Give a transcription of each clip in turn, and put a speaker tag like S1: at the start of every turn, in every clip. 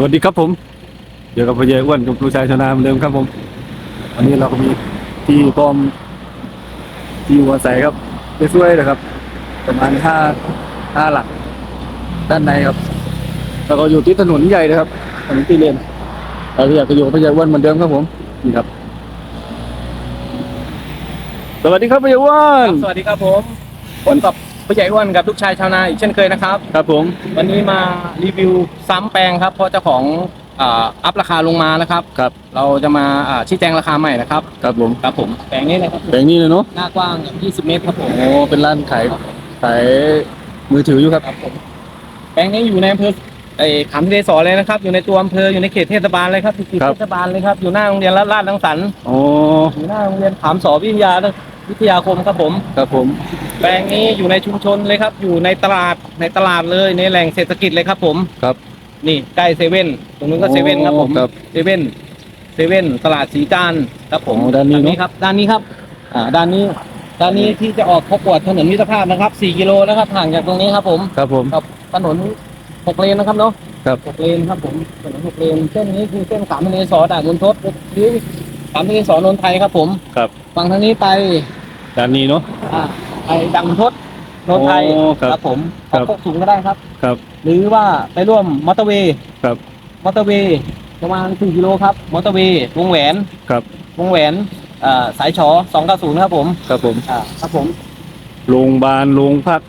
S1: สวัสดีครับผมเดี๋ยวกับพ่อใหญ่อ้วนกับลูกชายชนาเหมือนเดิมครับผม วันนี้เราก็มีที่ปอมที่หัวใสครับสวยนะครับ ประมาณห้าห้าหลัก ด้านในครับ แล้วก็อยู่ที่ถนนใหญ่นะครับถนนที่เลนเราอยากจะอยู่กับพ่อใหญ่อ้วนเหมือนเดิมครับผมนี่ครับ สวัสดีครับพ่อใหญ่อ้วน
S2: สวัสดีครับผมผมกับ ผู้ใหญ่อ้วนกับลูกชายชาวนาอีกเช่นเคยนะครับ
S1: ครับผม
S2: วันนี้มารีวิวซ้ำแปลงครับ เพราะเจ้าของอ่าอัพราคาลงมานะครับ
S1: ครับ
S2: เราจะมาอ่าชี้แจงราคาใหม่นะครับ
S1: ครับผม
S2: ครับผมแปลงนี้นะครับ
S1: แปลงนี้เลยเนาะ
S2: หน้ากว้าง 20 เมตรครับผม
S1: โอ้เป็นร้านขายขายมือถืออยู่ครับ
S2: ครับผมแปลงนี้อยู่ในอำเภอไอ้ขามทะเลสอเลยนะครับ อยู่ในตัวอำเภออยู่ในเขตเทศบาลเลยครับอยู่เขต
S1: ครับ
S2: เทศบาลเลยครับอยู่หน้าโรงเรียนลาดลาดลังสรรค์
S1: โอ้
S2: อยู่หน้าโรงเรียนขามสอวิทยาวิทยาคมครับผม
S1: ครับผม
S2: แปลงนี้อยู่ในชุมชนเลยครับ อยู่ในตลาดในตลาดเลยในแหล่งเศรษฐกิจเลยครับผม
S1: ครับ
S2: นี่ใกล้เซเว่นตรงนู้นก็เซเว่นครับผม
S1: ครับ
S2: เซเว่นเซเว่นตลาดสีจานครับผม
S1: โอ้ด้านนี้เนอะ
S2: ครับ ด้านนี้ครับ อ่า ด้านนี้ ด้านนี้ที่จะออกขบวดถนนมิตรภาพนะครับ4กิโลนะครับห่างจากตรงนี้ครับผม
S1: ครับผม
S2: กับถนนหกเลนนะครับเนาะ
S1: ครับ
S2: หกเลนครับผมถนนหกเลนเส้นนี้คือเส้นสามทะเลสอด่านนนทศหรือสามทะเลสอนนทไทยครับผม
S1: ครับ
S2: ฝั่งทางนี้ไป
S1: ด้านนี้เนาะ
S2: อ่า ไปดังทศนนทไทย
S1: โอ้ครับ
S2: ผม
S1: ครั
S2: เอา
S1: บ
S2: พกสูงก็ได้ครับ
S1: ครับ
S2: หรือว่าไปร่วมมอเตอร์เวย์
S1: ครับ
S2: มอเตอร์เวย์ประมาณ4กิโลครับมอเตอร์เวย์วงแหวน
S1: ครับ
S2: วงแหวนอ่าสายชอ290ครับผม
S1: ครับผม
S2: อ่าครับผม
S1: โรงพยาบาลโรงพัก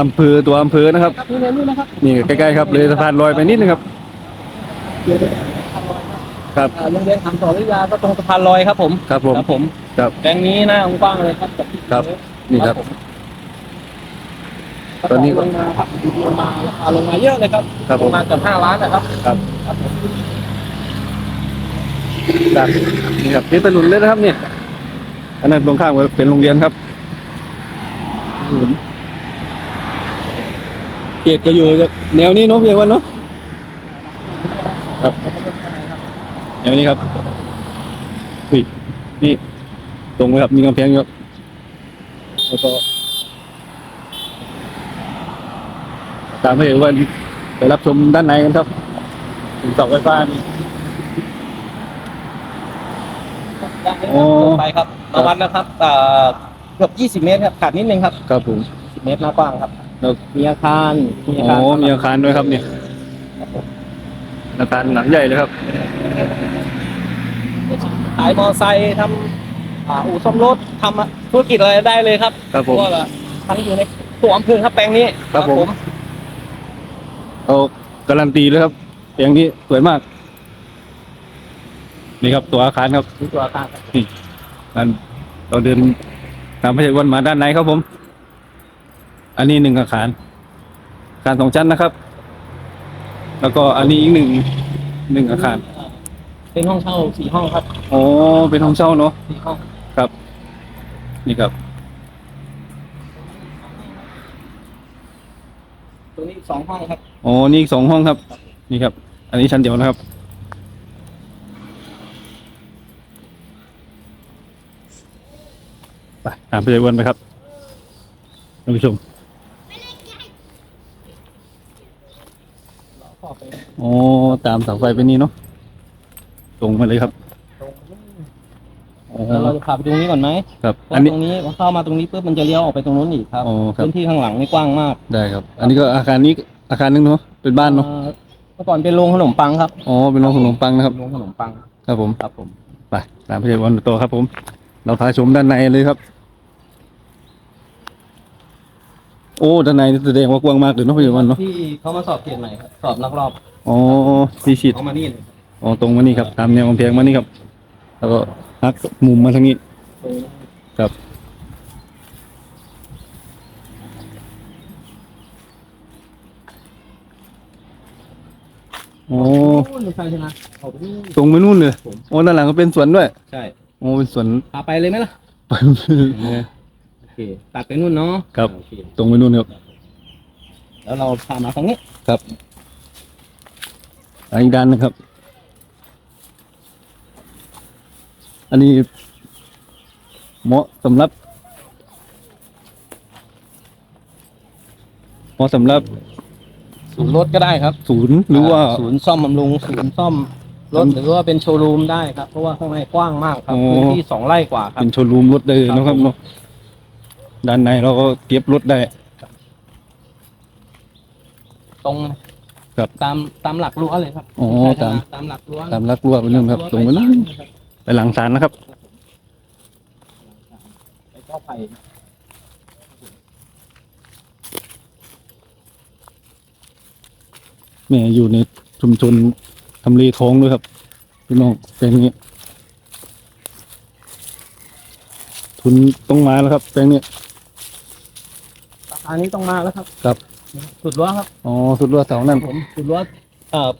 S1: อำเภอตัวอำเภอนะครับ
S2: ครับนี่เลยนี่นะครับ
S1: นี่ใกล้ๆครับเลยสะพานลอยไปนิดนึงครับ
S2: เดี๋ยว
S1: ครับ
S2: อ่าโรงเรียนขามสอนวิทยาก็ตรงสะพานลอยครับผม
S1: ครับผม
S2: ครับผม
S1: ครับ
S2: แปลงนี้หน้ากว้างเลยครับจากที่
S1: ครับ นี่ครับ
S2: ผม
S1: ตอนนี้
S2: ลงมาครับลงมาราคาลงมาเยอะเลยครับ
S1: ครับ
S2: ล
S1: ผม
S2: งมาเกือบ5ล้านนะครับ
S1: ครับ
S2: ครับผม
S1: จากนี่ครับนี่ถนนเลยนะครับเนี่ยอันนั้นตรงข้ามก็เป็นโรงเรียนครับเกียรติก็อยู่แนวนี้เนาะพี่วันเนาะครับแนวนี้ครับอุ้ยนี่ตรงเลยครับมีกำแพงอยู่ครับ แล้วก็ตามให้วันไปรับชมด้านในกันครับถึงเสาไฟฟ้านี่ โอ้
S2: ไปครับมาวัดแล้วครับอ่าเกือบ20 เมตรครับขาดนิดนึงครับ
S1: ครับผม
S2: 10เมตรหน้ากว้างครับ
S1: แล้ว
S2: มีอาคารมีอา
S1: โอ้
S2: คาร
S1: มีอาคารด้วยครับเนี่ยอาคารหลังใหญ่เลยครับ
S2: ขายมอไซค์ทำ อ่าอู่ซ่อมรถทำธุรกิจอะไรได้เลยครับ
S1: ครับผม
S2: ก็ทั้งอยู่ในตัวอำเภอครับแปลงนี้
S1: ครับผม เอาการันตีเลยครับอย่างนี้สวยมาก นี่ครับตัวอาคารครับ
S2: มีตัวอาคารครับ
S1: อันเราเดินตามพระเจ้าวันมาด้านในครับผม อันนี้หนึ่งอาคารอาคารสองชั้นนะครับ แล้วก็อันนี้อีกหนึ่งหนึ่งอาคาร
S2: เป็นห้องเช่าสี่ห้องครับ
S1: อ๋อเป็นห้องเช่าเนาะ
S2: สี่ห้อง
S1: ครับ นี่ครับ
S2: ตัวนี้สองห้องครับ
S1: อ๋อ นี่อีกสองห้องครับ นี่ครับ อันนี้ชั้นเดียวนะครับ ไปตามไปเลยวนไปครับท่านผู้ชม
S2: ต่อไป
S1: อ๋อตามเสาไฟไปนี่เนาะ ตรงมาเลยครับ
S2: ตรง
S1: อ๋อ
S2: แล้วเราจะพาไปตรงนี้ก่อนไหม
S1: ครับ
S2: เพ
S1: อัน
S2: ราะ
S1: นี้
S2: ตรงนี้เข้ามาตรงนี้ปุ๊บมันจะเลี้ยวออกไปตรงนู้นอีกครับ
S1: อ๋อครับ
S2: พื้นที่ข้างหลังนี่กว้างมาก
S1: ได้ครับ อันนี้ก็อาคารนี้อาคารนึงเนาะเป็นบ้านเนาะ
S2: อ่อเมื่อก่อนเป็นโรงขนมปังครับ
S1: อ๋อเป็นโรงขนมปังนะครับ
S2: โรงขนมปัง
S1: ครับผม
S2: ครับผม
S1: ไปตามไปเลยวนโตครับผม เราพาชมด้านในเลยครับ โอ้ด้านในนี่แสดงว่ากว้างมากเลยเนาะพี่วันเนาะ
S2: ที่เขามาสอบเขตใหม่ครับสอบนักรอบ
S1: อ๋อที่ฉีด
S2: เขามานี่เลย
S1: อ๋อตรงมานี่ครับตามแนวกำแพงมานี่ครับ แล้วก็ หักมุมมาทางนี้
S2: ตรงนี้
S1: ครับโอ้
S2: โอ้ยใช่ใช่ไหมเอาไปนี่
S1: ตรงไปนู่นเลย
S2: ผม
S1: โอ้ด้านหลังก็เป็นสวนด้วย
S2: ใช่
S1: โอ้เป็นสวน
S2: พาไปเลยไหมล่ะ
S1: ไป
S2: โอเค ตัดไปนู่นเนาะ
S1: ครับ
S2: โอเค
S1: ตรงไปนู่นครับ
S2: แล้วเราพามาทางนี้
S1: ครับอันอีกด้านนะครับ อันนี้ เหมาะสำหรับ เหมาะสำหรับ
S2: ศูนย์รถก็ได้ครับ
S1: ศูนย์หรือว่า
S2: ศูนย์ซ่อมบำรุงศูนย์ซ่อมรถหรือว่าเป็นโชว์รูมได้ครับ เพราะว่าข้างในกว้างมากครับ
S1: โอ้
S2: พื้นที่สองไร่กว่าครับ
S1: เป็นโชว์รูมรถเลย
S2: ครับ
S1: นะครับเนาะด้านในเราก็เก็บรถได้
S2: ตรง
S1: ครับ
S2: ตามตามหลักรั้วเลยครับ
S1: อ๋อ
S2: ใช่
S1: ตาม
S2: ตามหลักรั้ว
S1: ตามรักรั้วไปนู่นครับ ตรงไปนู่น ไปหลังศาลนะครับ
S2: ไปเจ้าไผ่
S1: เนี่ยอยู่ในชุมชนทำเลทองด้วยครับพี่น้องเป็นอย่างนี้ ทุนต้องมาแล้วครับ แปลงนี้
S2: ราคานี้ต้องมาแล้วครับ
S1: ครับ
S2: สุดรั้วครับ
S1: อ๋อ สุดรั้วเสานั่น
S2: ผม สุดรั้วเอ่อ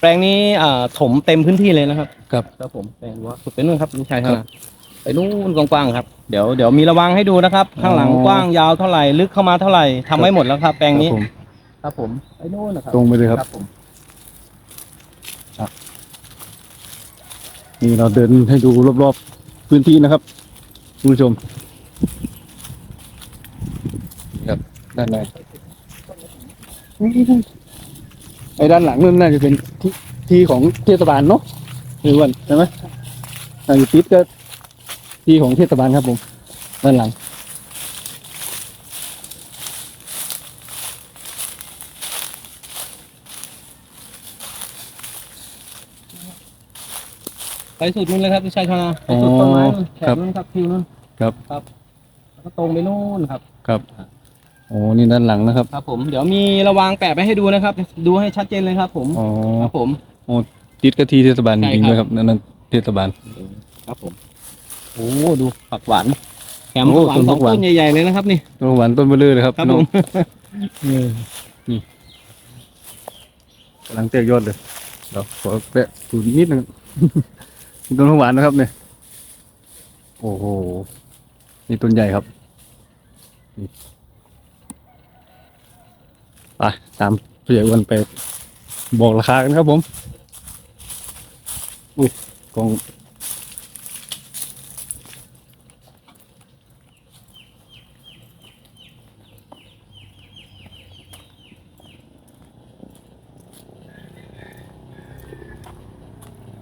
S2: แปลงนี้อ่าถมเต็มพื้นที่เลยนะครับ
S1: ครับ
S2: ครับผมแปลงรั้วสุดไปนู่นครับลูกชาย
S1: ครั
S2: เขา
S1: บ
S2: ไปนู่นกว้างๆครับเดี๋ยวเดี๋ยวมีระวังให้ดูนะครับ ข้างหลัง
S1: อ๋อ
S2: กว้างยาวเท่าไหร่ลึกเข้ามาเท่าไหร่ทำไว้หมดแล้วครับ แปลงนี้
S1: ครับผม
S2: ครับผมไปนู่นนะครับ
S1: ตรงไปเลยครับ
S2: ผม
S1: นี่เราเดินให้ดูรอบๆพื้นที่นะครับคุณผู้ชมครับด้านใน ไอ้ด้านหลังนั่นน่าจะเป็นที่ที่ของเทศบาลเนาะคือวันใช่ไหมอันนี้ติดก็ที่ของเทศบาลครับผม ด้านหลัง
S2: ไปสุดนู่นเลยครับลูกชายชาวนาไปสุดต้นไม้นู่นแถบนู้นครับทิวนู้น
S1: ครับ
S2: ครับแล้วก็ตรงไปนู่นครับ
S1: ครับ โอ้นี่ด้านหลังนะครับ
S2: ครับผมเดี๋ยวมีระวางแปะไปให้ดูนะครับ ดูให้ชัดเจนเลยครับ ผม
S1: อ๋อ
S2: ครับผม
S1: ติดก็ที่เทศบาลจ
S2: ใช่
S1: ริงๆ
S2: ครับ
S1: ด้วยครับนั่นนั่นเทศบาล
S2: ครับผมโอ้ดูผักหวานแถม
S1: โอ้
S2: ผักหวาน
S1: ต้น
S2: ส
S1: ผั
S2: อง
S1: กหวาน
S2: ต้นใหญ่ๆเลยนะครับ นี่
S1: ต้นหวานต้นเบลอเลยครับ
S2: ครับ
S1: น้
S2: ผ
S1: อง
S2: ม
S1: กำลังเตียกยอดเลยเดี๋ยวขอแปะสูนนิดนึงมีต้นหวานนะครับเนี่ยโอ้โหนี่ต้นใหญ่ครับนี่ ไปตามผู้ใหญ่อ้วันไปบอกราคากันครับผมอุ้ยกอง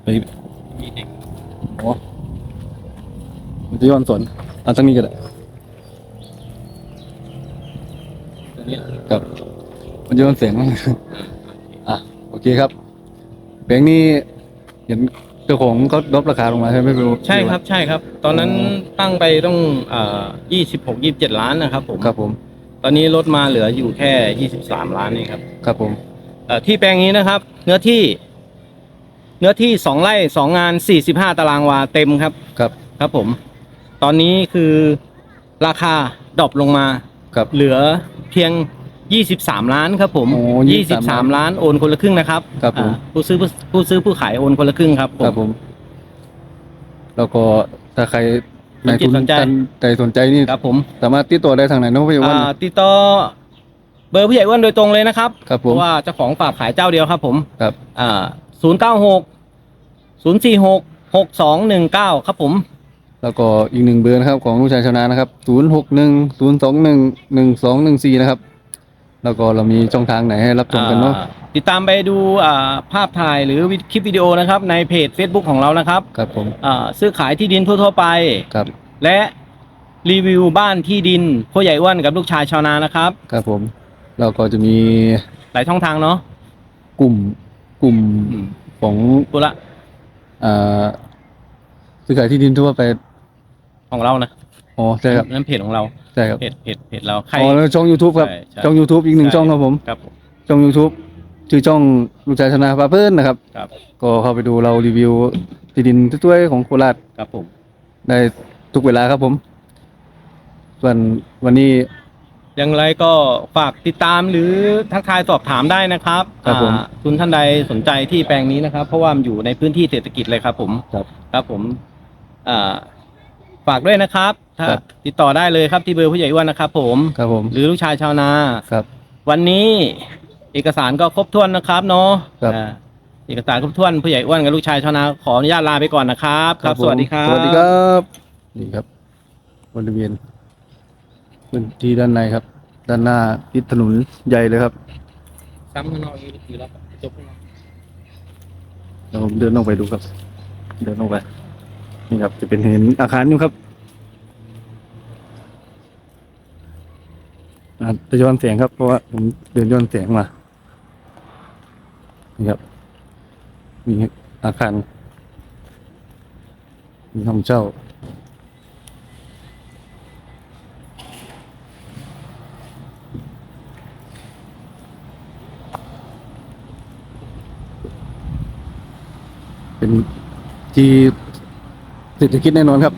S1: ไปอ๋อมันจะย้อนสนเอาตั้งนี้ก็ได้
S2: ตัวนี้
S1: ครับ มันจะย้อนเสียงมากอะโอเคครับแบงค์นี้เห็นเจ้าของเขาดรอปราคาลงมาใช่ไหมพี่โอ
S2: ใช่ครับใช่ครับ ตอนนั้น
S1: อ๋อ
S2: ตั้งไปต้องอ่ายี่สิบหกยี่สิบเจ็ดล้านนะครับผม
S1: ครับผม
S2: ตอนนี้ลดมาเหลืออยู่แค่ยี่สิบสามล้านเองครับ
S1: ครับผม
S2: เอ่อที่แปลงนี้นะครับ เนื้อที่ เนื้อที่สองไร่สองงานสี่สิบห้าตารางวาเต็มครับ
S1: ครับ
S2: ครับผม ตอนนี้คือราคาดรอปลงมา
S1: ครับ
S2: เหลือเพียง 23 ล้านครับผม
S1: โอ้23
S2: 23ล้านโอนคนละครึ่งนะครับ
S1: ครับผม
S2: อ่าผู้ซื้อผู้ผู้ซื้อผู้ขายโอนคนละครึ่งครับผ
S1: ครับผม แล้วก็ถ้าใคร
S2: มีจิตสนใจ
S1: ท่านใจสนใจนี่
S2: ครับผม
S1: สามารถติดต่อได้ทางไหนเน้องพี่อ้วัน
S2: อ่าติดต่อเบอร์ผู้ใหญ่อ้วนโดยตรงเลยนะครับ
S1: ครับ
S2: เพ
S1: ผม
S2: ราะว่าเจ้าของฝากขายเจ้าเดียวครับผม
S1: ครับ
S2: อ่า096 046 6219ครับผม
S1: แล้วก็อีกหนึ่งเบอร์นะครับของลูกชายชาวนานะครับศูนย์หกหนึ่งศูนย์สองหนึ่งหนึ่งสองหนึ่งสี่นะครับ แล้วก็เรามีช่องทางไหนให้รับชมกันเนาะ
S2: อ่าติดตามไปดูอ่าภาพถ่ายหรือวิคลิปวิดีโอนะครับในเพจ Facebook ของเรานะครับ
S1: ครับผม
S2: อ่าซื้อขายที่ดินทั่วๆไป
S1: ครับ
S2: และรีวิวบ้านที่ดินพ่อใหญ่อ้วนกับลูกชายชาวนานะครับ
S1: ครับผมเราก็จะมี
S2: หลายช่องทางเนาะ
S1: กลุ่มกลุ่มของ
S2: กุละ
S1: อ่าซื้อขายที่ดินทั่วไป
S2: ของเรานะ
S1: อ๋อใช่ครับ
S2: นั่นเพจของเรา
S1: ใช่ครับ
S2: เพจเพจเพจเราใคร
S1: อ๋อแล้วช่อง YouTube ครับ
S2: ใช่ใช่
S1: ช่อง YouTube อีกหนึ่ง
S2: ใช่
S1: ช่องครับผม
S2: ครับผม
S1: ช่อง YouTube ชื่อช่องลูกชายชาวนาพาเพิ่นนะครับ
S2: ครับ
S1: ก็เข้าไปดูเรารีวิวที่ดินทั่วๆของโคราช
S2: ครับผม
S1: ได้ทุกเวลาครับผม ส่วนวันนี้
S2: อย่างไรก็ฝากติดตามหรือทักทายสอบถามได้นะครับ
S1: ครับผม
S2: อ่าคุณท่านใดสนใจที่แปลงนี้นะครับ เพราะว่ามันอยู่ในพื้นที่เศรษฐกิจเลยครับผม
S1: ครับ
S2: ครับผมอ่าฝากด้วยนะครับ ถ้า
S1: ครับ
S2: ติดต่อได้เลยครับที่เบอร์ผู้ใหญ่อ้วนนะครับผม
S1: ครับผม
S2: หรือลูกชายชาวนา
S1: ครับ
S2: วันนี้เอกสารก็ครบถ้วนนะครับเนาะ
S1: ครับ
S2: อ่าเอกสารครบถ้วนผู้ใหญ่อ้วนกับลูกชายชาวนาขออนุญาตลาไปก่อนนะครับ ครับ
S1: ผม
S2: สวัสดีครับ
S1: สวัสดีครับ นี่ครับบริเวณพื้นที่ด้านในครับ ด้านหน้าติดถนนใหญ่เลยครับ
S2: ซ้ำข้างนอกอยู่อยู่แล้วจบข้างนอก
S1: เดี๋ยวผมเดินลงไปดูครับ เดินลงไป นี่ครับ จะเป็นเห็นอาคารอยู่ครับ อาจจะย้อนแสงครับเพราะว่าผมเดินย้อนแสงมานี่ครับมีอาคารมีห้องเช่าเป็นที่เศรษฐกิจแน่นอนครับ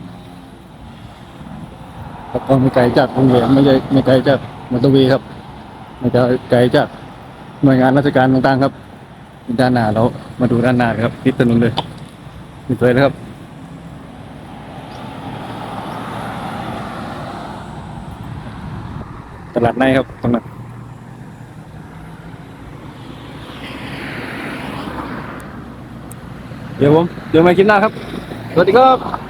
S1: แล้วก็ไม่ไกลจากโรงแรมไม่ใช่ไม่ไกลจาก มอเตอร์เวย์ครับม่ไกลไกลจากหน่วยงานราชการต่างๆครับด้านหน้าเรามาดูด้านหน้าครับติดถนนเลยนี่สวยเลยครับตลาดในครับตรงนั้นเดี๋ยวผมเดี๋ยวมาคลิปหน้าครับ สวัสดีครับ